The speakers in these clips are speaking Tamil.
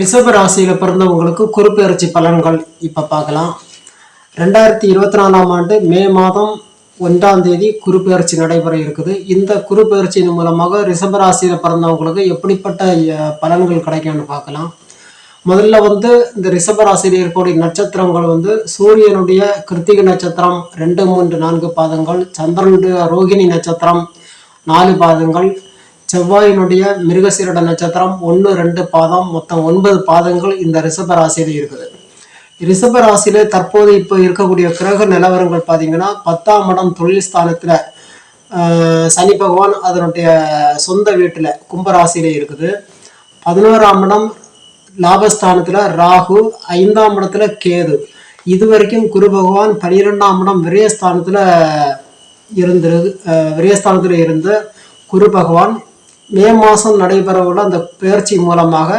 ரிஷப ராசியில் பிறந்தவங்களுக்கு குறுப்பெயர்ச்சி பலன்கள் இப்போ பார்க்கலாம். ரெண்டாயிரத்தி இருபத்தி நாலாம் ஆண்டு மே மாதம் ஒன்றாம் தேதி குறுப்பெயர்ச்சி நடைபெற இருக்குது. இந்த குறுப்பெயர்ச்சியின் மூலமாக ரிஷப ராசியில் பிறந்தவங்களுக்கு எப்படிப்பட்ட பலன்கள் கிடைக்கும்னு பார்க்கலாம். முதல்ல வந்து இந்த ரிஷப ராசியில் இருக்கக்கூடிய நட்சத்திரங்கள் வந்து சூரியனுடைய கிருத்திகை நட்சத்திரம் ரெண்டு மூன்று நான்கு பாதங்கள் சந்திரனுடைய ரோகிணி நட்சத்திரம் நாலு பாதங்கள் செவ்வாயினுடைய மிருகசீரட நட்சத்திரம் ஒன்று ரெண்டு பாதம் மொத்தம் ஒன்பது பாதங்கள் இந்த ரிஷப ராசியில் இருக்குது. ரிஷப ராசியில தற்போது இப்போ இருக்கக்கூடிய கிரக நிலவரங்கள் பார்த்தீங்கன்னா பத்தாம் இடம் தொழில் ஸ்தானத்தில் சனி பகவான் அதனுடைய சொந்த வீட்டில் கும்பராசியில இருக்குது. பதினோராம் இடம் லாபஸ்தானத்தில் ராகு ஐந்தாம் இடத்துல கேது. இது வரைக்கும் குரு பகவான் பனிரெண்டாம் இடம் விரயஸ்தானத்தில் இருந்து விரயஸ்தானத்தில் இருந்த குரு பகவான் மே மாதம் நடைபெறவுள்ள அந்த பெயர்ச்சி மூலமாக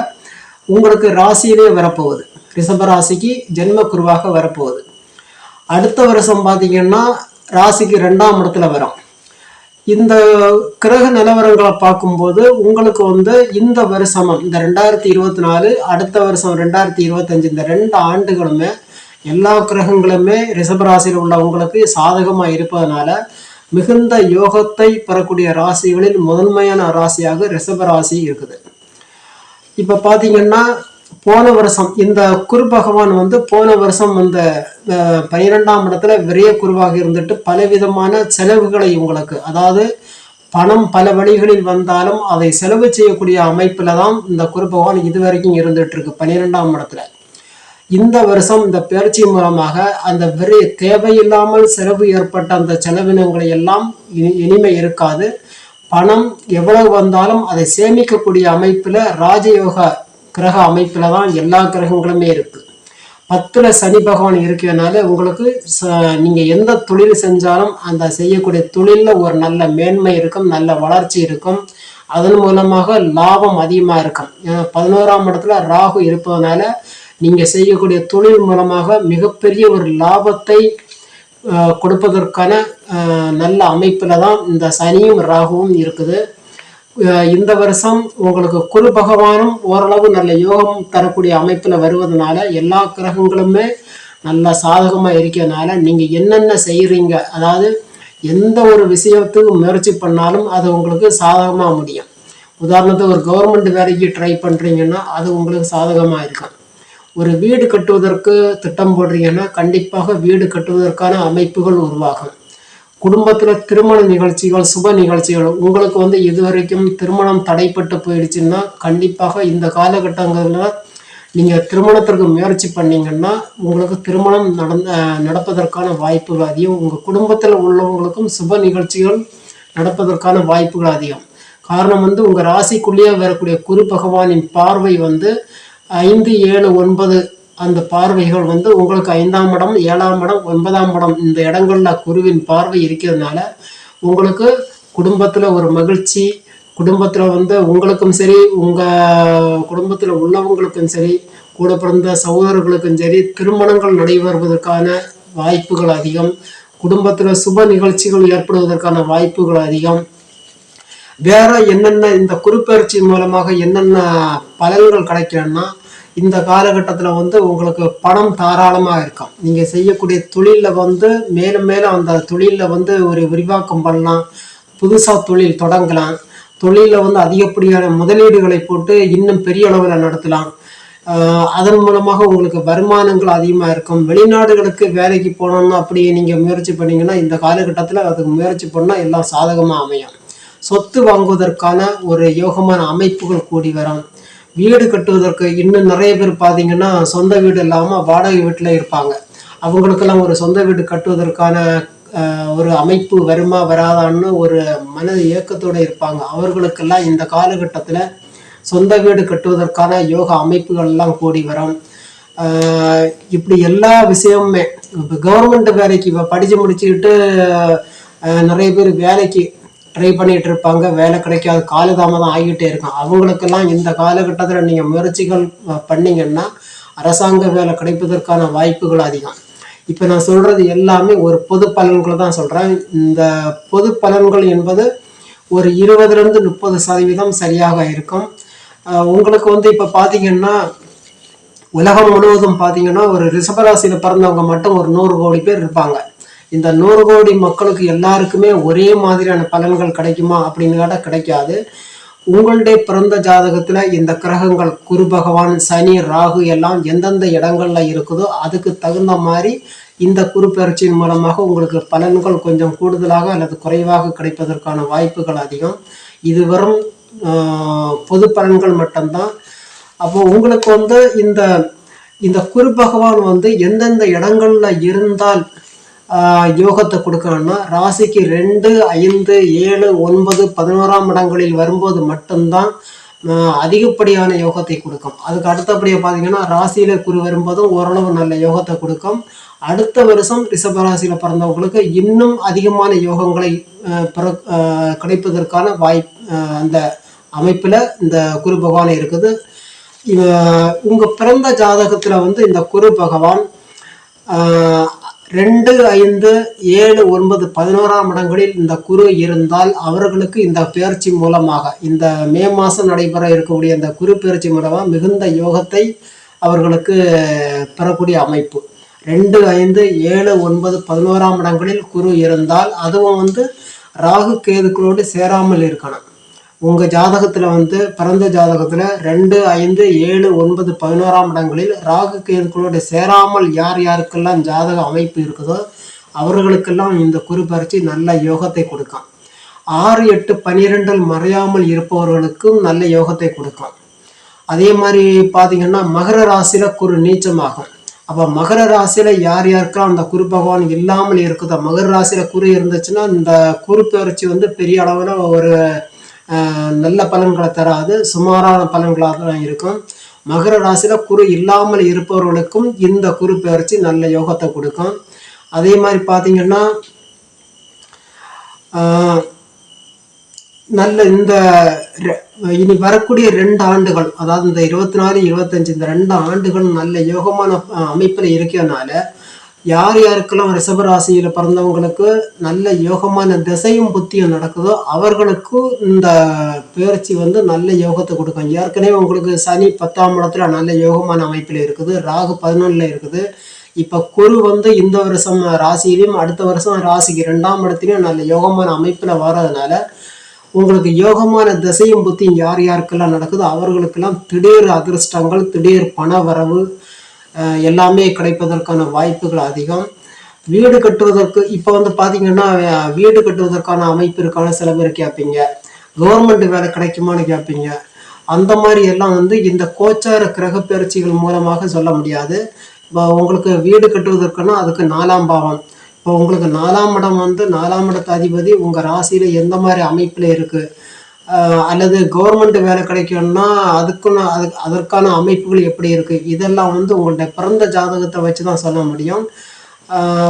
உங்களுக்கு ராசியிலே வரப்போகுது. ரிஷப ராசிக்கு ஜென்ம குருவாக வரப்போகுது. அடுத்த வருஷம் பார்த்தீங்கன்னா ராசிக்கு ரெண்டாம் இடத்துல வரும். இந்த கிரக நிலவரங்களை பார்க்கும்போது உங்களுக்கு வந்து இந்த வருஷம் இந்த ரெண்டாயிரத்தி இருபத்தி நாலு அடுத்த வருஷம் ரெண்டாயிரத்தி இருபத்தஞ்சு இந்த ரெண்டு ஆண்டுகளுமே எல்லா கிரகங்களுமே ரிஷபராசியில் உள்ளவங்களுக்கு சாதகமாக இருப்பதனால மிகுந்த யோகத்தை பெறக்கூடிய ராசிகளில் முதன்மையான ராசியாக ரிஷப ராசி இருக்குது. இப்போ பார்த்தீங்கன்னா போன வருஷம் இந்த குரு பகவான் வந்து போன வருஷம் அந்த பனிரெண்டாம் பன்னிரெண்டாம் இடத்துல விரைய குருவாக இருந்துட்டு பலவிதமான செலவுகளை உங்களுக்கு அதாவது பணம் பல வழிகளில் வந்தாலும் அதை செலவு செய்யக்கூடிய அமைப்பில் தான் இந்த குரு பகவான் இதுவரைக்கும் இருந்துட்டு இருக்கு பன்னிரெண்டாம் இடத்துல. இந்த வருஷம் இந்த பயிற்சி மூலமாக அந்த விரை தேவையில்லாமல் செலவு ஏற்பட்ட அந்த செலவினங்களை எல்லாம் இனி இனிமை இருக்காது. பணம் எவ்வளவு வந்தாலும் அதை சேமிக்கக்கூடிய அமைப்பில் ராஜயோக கிரக அமைப்பில் தான் எல்லா கிரகங்களுமே இருக்குது பத்துல சனி பகவான் இருக்கிறனால உங்களுக்கு ச- நீங்க எந்த தொழில் செஞ்சாலும் அந்த செய்யக்கூடிய தொழிலில் ஒரு நல்ல மேன்மை இருக்கும் நல்ல வளர்ச்சி இருக்கும். அதன் மூலமாக லாபம் அதிகமாக இருக்கும். ஏன்னா பதினோராம் இடத்துல ராகு இருப்பதனால நீங்கள் செய்யக்கூடிய தொழில் மூலமாக மிகப்பெரிய ஒரு லாபத்தை கொடுப்பதற்கான நல்ல அமைப்பில் தான் இந்த சனியும் ராகுவும் இருக்குது. இந்த வருஷம் உங்களுக்கு குரு பகவானும் ஓரளவு நல்ல யோகம் தரக்கூடிய அமைப்பில் வருவதனால எல்லா கிரகங்களுமே நல்ல சாதகமாக இருக்கிறதுனால நீங்கள் என்னென்ன செய்கிறீங்க அதாவது எந்த ஒரு விஷயத்துக்கு முயற்சி பண்ணாலும் அது உங்களுக்கு சாதகமாக முடியும். உதாரணத்துக்கு ஒரு கவர்மெண்ட் வேலைக்கு ட்ரை பண்ணுறீங்கன்னா அது உங்களுக்கு சாதகமாக இருக்கும். ஒரு வீடு கட்டுவதற்கு திட்டம் போடுறீங்கன்னா கண்டிப்பாக வீடு கட்டுவதற்கான அமைப்புகள் உருவாகும். குடும்பத்தில் திருமண நிகழ்ச்சிகள் சுப நிகழ்ச்சிகள் உங்களுக்கு வந்து இதுவரைக்கும் திருமணம் தடைப்பட்டு போயிடுச்சுன்னா கண்டிப்பாக இந்த காலகட்டங்களில் நீங்கள் திருமணத்திற்கு முயற்சி பண்ணீங்கன்னா உங்களுக்கு திருமணம் நடந்த நடப்பதற்கான வாய்ப்புகள் அதிகம். உங்கள் குடும்பத்தில் உள்ளவங்களுக்கும் சுப நிகழ்ச்சிகள் நடப்பதற்கான வாய்ப்புகள் அதிகம். காரணம் வந்து உங்கள் ராசிக்குள்ளேயே வரக்கூடிய குரு பகவானின் பார்வை வந்து ஐந்து ஏழு ஒன்பது அந்த பார்வைகள் வந்து உங்களுக்கு ஐந்தாம் இடம் ஏழாம் இடம் ஒன்பதாம் இடம் இந்த இடங்களில் குருவின் பார்வை இருக்கிறதுனால உங்களுக்கு குடும்பத்தில் ஒரு மகிழ்ச்சி குடும்பத்தில் வந்து உங்களுக்கும் சரி உங்கள் குடும்பத்தில் உள்ளவங்களுக்கும் சரி கூட பிறந்த சகோதரர்களுக்கும் சரி திருமணங்கள் நடைபெறுவதற்கான வாய்ப்புகள் அதிகம் குடும்பத்தில் சுப நிகழ்ச்சிகள் ஏற்படுவதற்கான வாய்ப்புகள் அதிகம் வேற என்னென்ன இந்த குறுப்பெயர்ச்சி மூலமாக என்னென்ன பலன்கள் கிடைக்கணும்னா இந்த காலகட்டத்தில் வந்து உங்களுக்கு பணம் தாராளமாக இருக்கும். நீங்கள் செய்யக்கூடிய தொழிலில் வந்து மேலும் மேலும் அந்த தொழிலில் வந்து ஒரு விரிவாக்கம் பண்ணலாம். புதுசாக தொழில் தொடங்கலாம். தொழிலில் வந்து அதிகப்படியான முதலீடுகளை போட்டு இன்னும் பெரிய அளவில் நடத்தலாம். அதன் மூலமாக உங்களுக்கு வருமானங்கள் அதிகமாக இருக்கும். வெளிநாடுகளுக்கு வேலைக்கு போனோம்னா அப்படியே நீங்கள் முயற்சி பண்ணிங்கன்னா இந்த காலகட்டத்தில் அதுக்கு முயற்சி பண்ணால் எல்லாம் சாதகமாக அமையும். சொத்து வாங்குவதற்கான ஒரு யோகமான அமைப்புகள் கூடி வரும் வீடு கட்டுவதற்கு இன்னும் நிறைய பேர் பார்த்தீங்கன்னா சொந்த வீடு இல்லாமல் வாடகை வீட்டில் இருப்பாங்க. அவங்களுக்கெல்லாம் ஒரு சொந்த வீடு கட்டுவதற்கான ஒரு அமைப்பு வருமா வராதான்னு ஒரு மன இயக்கத்தோடு இருப்பாங்க. அவர்களுக்கெல்லாம் இந்த காலகட்டத்தில் சொந்த வீடு கட்டுவதற்கான யோகா அமைப்புகள் எல்லாம் கூடி வரும் இப்படி எல்லா விஷயமுமே இப்போ கவர்மெண்ட் வேலைக்கு இப்போ படித்து முடிச்சுக்கிட்டு நிறைய பேர் வேலைக்கு ட்ரை பண்ணிட்டு இருப்பாங்க வேலை கிடைக்காது காலதாமதம் ஆகிட்டே இருக்கும். அவங்களுக்கெல்லாம் இந்த காலகட்டத்தில் நீங்கள் முயற்சிகள் பண்ணிங்கன்னா அரசாங்க வேலை கிடைப்பதற்கான வாய்ப்புகள் அதிகம். இப்போ நான் சொல்கிறது எல்லாமே ஒரு பொது பலன்களை தான் சொல்கிறேன் இந்த பொது பலன்கள் என்பது ஒரு இருபதுலேருந்து முப்பது சதவீதம் சரியாக இருக்கும். உங்களுக்கு வந்து இப்போ பார்த்தீங்கன்னா உலகம் முழுவதும் பார்த்தீங்கன்னா ஒரு ரிஷபராசியில் பிறந்தவங்க மட்டும் ஒரு நூறு கோடி பேர் இருப்பாங்க. இந்த நூறு கோடி மக்களுக்கு எல்லாருக்குமே ஒரே மாதிரியான பலன்கள் கிடைக்குமா அப்படின்னு கேட்டால் கிடைக்காது. உங்களுடைய பிறந்த ஜாதகத்தில் இந்த கிரகங்கள் குரு பகவான் சனி ராகு எல்லாம் எந்தெந்த இடங்களில் இருக்குதோ அதுக்கு தகுந்த மாதிரி இந்த குரு பயிற்சியின் மூலமாக உங்களுக்கு பலன்கள் கொஞ்சம் கூடுதலாக அல்லது குறைவாக கிடைப்பதற்கான வாய்ப்புகள் அதிகம். இது வெறும் பொது பலன்கள் மட்டும்தான். அப்போ உங்களுக்கு வந்து இந்த இந்த குரு பகவான் வந்து எந்தெந்த இடங்களில் இருந்தால் யோகத்தை கொடுக்கணும்னா ராசிக்கு ரெண்டு ஐந்து ஏழு ஒன்பது பதினோராம் இடங்களில் வரும்போது மட்டும்தான் அதிகப்படியான யோகத்தை கொடுக்கும். அதுக்கு அடுத்தபடியாக பார்த்தீங்கன்னா ராசியில குரு வரும்போதும் ஓரளவு நல்ல யோகத்தை கொடுக்கும். அடுத்த வருஷம் ரிஷபராசியில் பிறந்தவங்களுக்கு இன்னும் அதிகமான யோகங்களை பிற- கிடைப்பதற்கான வாய்ப்பு அந்த அமைப்பில் இந்த குரு பகவான் இருக்குது. இவ பிறந்த ஜாதகத்தில் வந்து இந்த குரு பகவான் ரெண்டு ஐந்து ஏழு ஒன்பது பதினோராம் இடங்களில் இந்த குரு இருந்தால் அவர்களுக்கு இந்த பயிற்சி மூலமாக இந்த மே மாதம் நடைபெற இருக்கக்கூடிய இந்த குரு பயிற்சி மூலமாக மிகுந்த யோகத்தை அவர்களுக்கு பெறக்கூடிய அமைப்பு. ரெண்டு ஐந்து ஏழு ஒன்பது பதினோராம் இடங்களில் குரு இருந்தால் அதுவும் வந்து ராகு கேதுக்களோடு சேராமல் இருக்கணும். உங்க ஜாதகத்துல வந்து பிறந்த ஜாதகத்துல ரெண்டு ஐந்து ஏழு ஒன்பது பதினோராம் இடங்களில் ராகு கேதுக்களோடு சேராமல் யார் யாருக்கெல்லாம் ஜாதக அமைப்பு இருக்குதோ அவர்களுக்கெல்லாம் இந்த குரு பயிற்சி நல்ல யோகத்தை கொடுக்கும். ஆறு எட்டு பனிரெண்டில் மறையாமல் இருப்பவர்களுக்கும் நல்ல யோகத்தை கொடுக்கும். அதே மாதிரி பார்த்தீங்கன்னா மகர ராசியில குரு நீச்சமாகும். அப்போ மகர ராசியில யார் யாருக்கெல்லாம் அந்த குரு பகவான் இல்லாமல் இருக்குதோ மகர ராசியில குரு இருந்துச்சுன்னா இந்த குரு பயிற்சி வந்து பெரிய அளவில் ஒரு நல்ல பலன்களை தராது. சுமாரான பலன்களாக தான் இருக்கும். மகர ராசியில் குரு இல்லாமல் இருப்பவர்களுக்கும் இந்த குரு பயிற்சி நல்ல யோகத்தை கொடுக்கும். அதே மாதிரி பார்த்தீங்கன்னா ஆஹ், நல்ல இந்த ரெ- இனி வரக்கூடிய ரெண்டு ஆண்டுகள் அதாவது இந்த இருபத்தி நாலு இருபத்தஞ்சு இந்த ரெண்டு ஆண்டுகள் நல்ல யோகமான அஹ், இருக்கிறதுனால யார் யாருக்கெல்லாம் ரிஷபராசியில பிறந்தவங்களுக்கு நல்ல யோகமான திசையும் புத்தியும் நடக்குதோ அவர்களுக்கும் இந்த பேர்ச்சி வந்து நல்ல யோகத்தை கொடுக்கும். ஏற்கனவே உங்களுக்கு சனி பத்தாம் இடத்துல நல்ல யோகமான அமைப்பில் இருக்குது. ராகு பதினொன்னுல இருக்குது. இப்ப குரு வந்து இந்த வருஷம் ராசியிலையும் அடுத்த வருஷம் ராசிக்கு ரெண்டாம் இடத்துலையும் நல்ல யோகமான அமைப்புல வர்றதுனால உங்களுக்கு யோகமான திசையும் புத்தியும் யார் யாருக்கெல்லாம் நடக்குதோ அவர்களுக்கெல்லாம் திடீர் அதிர்ஷ்டங்கள் திடீர் பண வரவு எல்லாமே கிடைப்பதற்கான வாய்ப்புகள் அதிகம். வீடு கட்டுவதற்கு இப்போ வந்து பார்த்தீங்கன்னா வீடு கட்டுவதற்கான அமைப்பு இருக்கான சில பேர் கேட்பீங்க கவர்மெண்ட் வேலை கிடைக்குமான்னு கேட்பீங்க அந்த மாதிரி எல்லாம் வந்து இந்த கோச்சார கிரக பயிற்சிகள் மூலமாக சொல்ல முடியாது. இப்போ உங்களுக்கு வீடு கட்டுவதற்குன்னா அதுக்கு நாலாம் பாவம். இப்போ உங்களுக்கு நாலாம் இடம் வந்து நாலாம் இடத்து அதிபதி உங்கள் ராசியில் எந்த மாதிரி அமைப்பில் இருக்குது அல்லது கவர்மெண்ட் வேலை கிடைக்கணும்னா அதுக்குன்னு அது அதற்கான அமைப்புகள் எப்படி இருக்குது இதெல்லாம் வந்து உங்களுடைய பிறந்த ஜாதகத்தை வச்சு தான் சொல்ல முடியும்.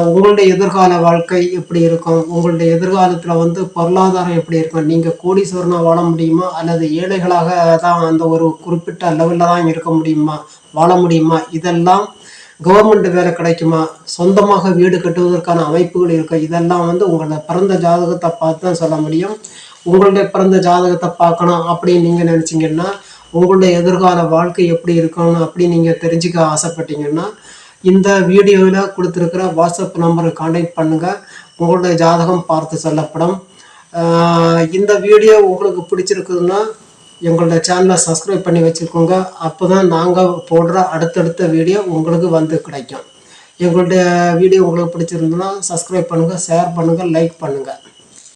உங்களுடைய எதிர்கால வாழ்க்கை எப்படி இருக்கும்? உங்களுடைய எதிர்காலத்தில் வந்து பொருளாதாரம் எப்படி இருக்கும்? நீங்கள் கோடீஸ்வரனாக வாழ முடியுமா? அல்லது ஏழைகளாக தான் அந்த ஒரு குறிப்பிட்ட லெவலில் தான் இருக்க முடியுமா? வாழ முடியுமா? இதெல்லாம் கவர்மெண்ட் வேலை கிடைக்குமா? சொந்தமாக வீடு கட்டுவதற்கான அமைப்புகள் இருக்கும் இதெல்லாம் வந்து உங்களோட பிறந்த ஜாதகத்தை பார்த்து தான் சொல்ல முடியும். உங்களுடைய பிறந்த ஜாதகத்தை பார்க்கணும் அப்படின்னு நீங்கள் நினச்சிங்கன்னா உங்களுடைய எதிர்கால வாழ்க்கை எப்படி இருக்கணும் அப்படின்னு நீங்கள் தெரிஞ்சுக்க ஆசைப்பட்டீங்கன்னா இந்த வீடியோவில் கொடுத்துருக்கிற வாட்ஸ்அப் நம்பரை காண்டாக்ட் பண்ணுங்கள் உங்களுடைய ஜாதகம் பார்த்து சொல்லப்படும். இந்த வீடியோ உங்களுக்கு பிடிச்சிருக்குதுன்னா எங்களோட சேனலை சப்ஸ்கிரைப் பண்ணி வச்சுருக்கோங்க அப்போ தான் நாங்கள் போடுற அடுத்தடுத்த வீடியோ உங்களுக்கு வந்து கிடைக்கும். எங்களுடைய வீடியோ உங்களுக்கு பிடிச்சிருந்ததுன்னா சப்ஸ்கிரைப் பண்ணுங்கள் ஷேர் பண்ணுங்கள் லைக் பண்ணுங்கள்